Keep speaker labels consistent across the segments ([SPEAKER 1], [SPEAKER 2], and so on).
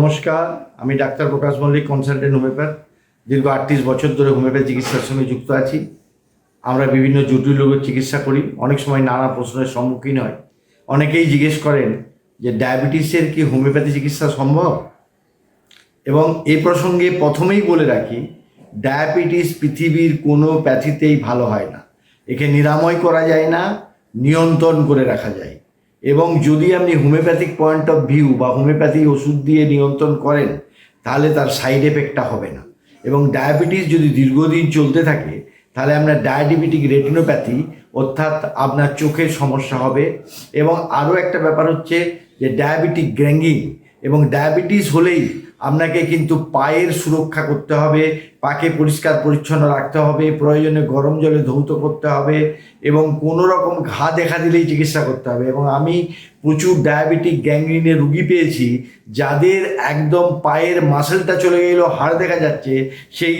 [SPEAKER 1] নমস্কার, আমি doctor Prakash Mallick consultant homeopath দীর্ঘ আটত্রিশ বছর ধরে হোমিওপ্যাথ চিকিৎসার সঙ্গে যুক্ত আছি। আমরা বিভিন্ন জটিল রোগের চিকিৎসা করি, অনেক সময় নানা প্রশ্নের সম্মুখীন হয়। অনেকেই জিজ্ঞেস করেন যে, ডায়াবেটিসের কি হোমিওপ্যাথি চিকিৎসা সম্ভব? এবং এ প্রসঙ্গে প্রথমেই বলে রাখি, ডায়াবেটিস পৃথিবীর কোনো প্যাথিতেই ভালো হয় না। একে নিরাময় করা যায় না, নিয়ন্ত্রণ করে রাখা যায়। এবং যদি আপনি হোমিওপ্যাথিক পয়েন্ট অফ ভিউ বা হোমিওপ্যাথি ওষুধ দিয়ে নিয়ন্ত্রণ করেন, তাহলে তার সাইড এফেক্টটা হবে না। এবং ডায়াবেটিস যদি দীর্ঘদিন চলতে থাকে, তাহলে আপনার ডায়াবেটিক রেটিনোপ্যাথি অর্থাৎ আপনার চোখের সমস্যা হবে। এবং আরও একটা ব্যাপার হচ্ছে যে ডায়াবেটিক গ্র্যাঙ্গিং এবং ডায়াবেটিস হলেই আপনাকে কিন্তু পায়ের সুরক্ষা করতে হবে, পাকে পরিষ্কার পরিচ্ছন্ন রাখতে হবে, প্রয়োজনে গরম জলে ধৌত করতে হবে এবং কোনো রকম ঘা দেখা দিলেই চিকিৎসা করতে হবে। এবং আমি প্রচুর ডায়াবেটিক গ্যাংগ্রিনের রুগী পেয়েছি, যাদের একদম পায়ের মাসেলটা চলে গেলেও হাড় দেখা যাচ্ছে, সেই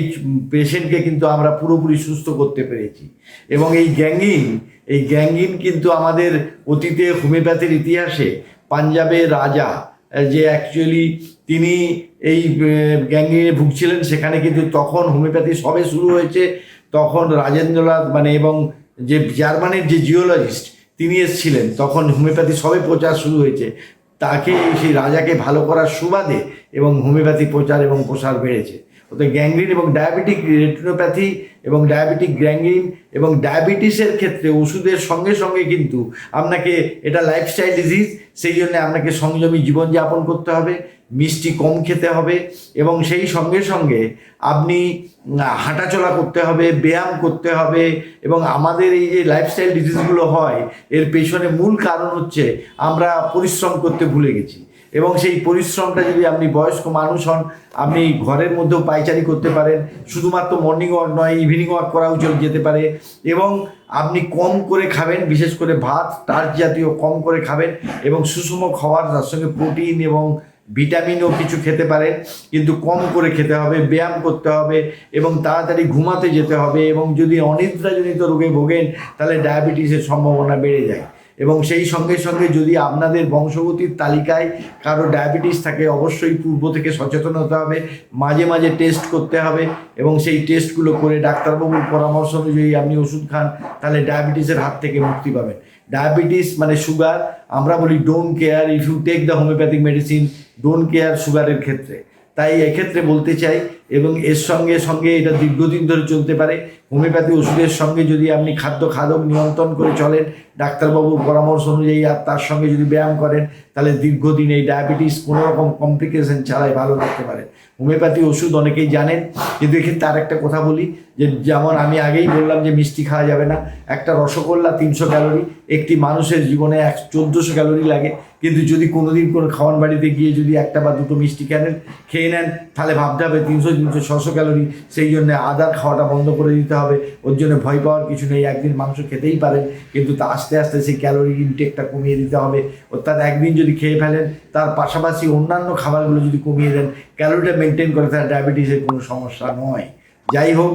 [SPEAKER 1] পেশেন্টকে কিন্তু আমরা পুরোপুরি সুস্থ করতে পেরেছি। এবং এই গ্যাঙ্গিন এই গ্যাঙ্গিন কিন্তু আমাদের অতীতে হোমিওপ্যাথির ইতিহাসে পাঞ্জাবের রাজা যে অ্যাকচুয়ালি তিনি এই গ্যাঙ্গিনে ভুগছিলেন, সেখানে কিন্তু তখন হোমিওপ্যাথি সবে শুরু হয়েছে। তখন রাজেন্দ্রনাথ মানে এবং যে জার্মানির যে জিওলজিস্ট, তিনি এসেছিলেন। তখন হোমিওপ্যাথি সবে প্রচার শুরু হয়েছে। তাকে সেই রাজাকে ভালো করার সুবাদে এবং হোমিওপ্যাথি প্রচার এবং প্রসার বেড়েছে। ওতে গ্যাংগ্রিন এবং ডায়াবেটিক রেটিনোপ্যাথি এবং ডায়াবেটিক গ্যাংগ্রিন এবং ডায়াবেটিসের ক্ষেত্রে ওষুধের সঙ্গে সঙ্গে কিন্তু আপনাকে এটা লাইফস্টাইল ডিজিজ সেই জন্য আপনাকে সংযমী জীবনযাপন করতে হবে, মিষ্টি কম খেতে হবে এবং সেই সঙ্গে সঙ্গে আপনি হাঁটাচলা করতে হবে, ব্যায়াম করতে হবে এবং আমাদের এই যে লাইফস্টাইল ডিজিজগুলো হয়, এর পেছনে মূল কারণ হচ্ছে আমরা পরিশ্রম করতে ভুলে গেছি। এবং সেই পরিশ্রমটা যদি আপনি বয়স্ক মানুষ হন, আপনি ঘরের মধ্যেও পাইচারি করতে পারেন, শুধুমাত্র মর্নিং ওয়াক নয় ইভিনিং ওয়াক করাও যেতে পারে। এবং আপনি কম করে খাবেন, বিশেষ করে ভাত টার্চ জাতীয় কম করে খাবেন এবং সুষম খাবার, তার সঙ্গে প্রোটিন এবং ভিটামিনও কিছু খেতে পারেন, কিন্তু কম করে খেতে হবে, ব্যায়াম করতে হবে এবং তাড়াতাড়ি ঘুমাতে যেতে হবে এবং যদি অনিদ্রাজনিত রোগে ভোগেন, তাহলে ডায়াবেটিসের সম্ভাবনা বেড়ে যায়। এবং সেই সঙ্গে সঙ্গে যদি আপনাদের বংশগতির তালিকায় কারও ডায়াবেটিস থাকে, অবশ্যই পূর্ব থেকে সচেতন হতে হবে, মাঝে মাঝে টেস্ট করতে হবে এবং সেই টেস্টগুলো করে ডাক্তারবাবুর পরামর্শ অনুযায়ী আপনি ওষুধ খান, তাহলে ডায়াবেটিসের হাত থেকে মুক্তি পাবেন। ডায়াবেটিস মানে সুগার, আমরা বলি don't care if you take the homeopathic medicine don't care সুগারের ক্ষেত্রে। তাই এক্ষেত্রে বলতে চাই এবং এর সঙ্গে সঙ্গে এটা দীর্ঘদিন ধরে চলতে পারে। হোমিওপ্যাথি ওষুধের সঙ্গে যদি আপনি খাদ্য খাদক নিয়ন্ত্রণ করে চলেন, ডাক্তারবাবুর পরামর্শ অনুযায়ী আর তার সঙ্গে যদি ব্যায়াম করেন, তাহলে দীর্ঘদিন এই ডায়াবেটিস কোনো রকম কমপ্লিকেশন ছাড়াই ভালো থাকতে পারে। হোমিওপ্যাথি ওষুধ অনেকেই জানেন, কিন্তু এক্ষেত্রে আর একটা কথা বলি, যে যেমন আমি আগেই বললাম যে মিষ্টি খাওয়া যাবে না। একটা রসগোল্লা তিনশো ক্যালোরি, একটি মানুষের জীবনে এক চোদ্দোশো ক্যালোরি লাগে। কিন্তু যদি কোনোদিন কোনো খাওয়ান বাড়িতে গিয়ে যদি একটা বা দুটো মিষ্টি কেনেন, খেয়ে নেন, তাহলে ভাবতে হবে তিনশো ছশো ক্যালোরি, সেই জন্য আদার খাওয়াটা বন্ধ করে দিতে হবে। ওর জন্য ভয় পাওয়ার কিছু নেই, একদিন মাংস খেতেই পারেন, কিন্তু তা আস্তে আস্তে সেই ক্যালোরি ইনটেকটা কমিয়ে দিতে হবে। অর্থাৎ একদিন যদি খেয়ে ফেলেন, তার পাশাপাশি অন্যান্য খাবারগুলো যদি কমিয়ে দেন, ক্যালোরিটা মেনটেন করে তাহলে ডায়াবেটিসের কোনো সমস্যা নয়। যাই হোক,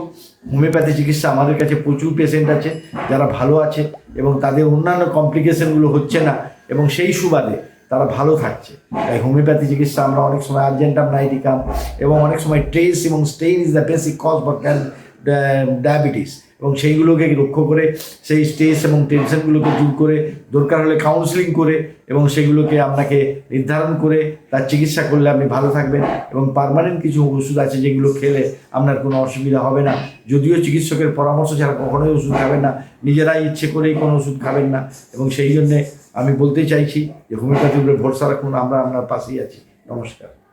[SPEAKER 1] হোমিওপ্যাথি চিকিৎসা আমাদের কাছে প্রচুর পেশেন্ট আছে, যারা ভালো আছে এবং তাদের অন্যান্য কমপ্লিকেশনগুলো হচ্ছে না, এবং সেই সুবাদে তারা ভালো থাকছে। তাই হোমিওপ্যাথি চিকিৎসা আমরা অনেক সময় আর্জেন্টাম নাইটিকাম এবং অনেক সময় ট্রেস এবং strain is the basic cause for diabetes এবং সেইগুলোকে লক্ষ্য করে, সেই স্ট্রেস এবং টেনশনগুলোকে দূর করে, দরকার হলে কাউন্সিলিং করে এবং সেগুলোকে আপনাকে নির্ধারণ করে, তার চিকিৎসা করলে আপনি ভালো থাকবেন এবং পার্মানেন্ট কিছু ওষুধ আছে যেগুলো খেলে আপনার কোনো অসুবিধা হবে না। যদিও চিকিৎসকের পরামর্শ ছাড়া কখনোই ওষুধ খাবেন না, নিজেরাই ইচ্ছে করেই কোনো ওষুধ খাবেন না এবং সেই জন্যে আমি বলতে চাইছি যে হোমিওপ্যাথির উপরে ভরসা রাখুন আমরা আপনার পাশেই আছি। নমস্কার।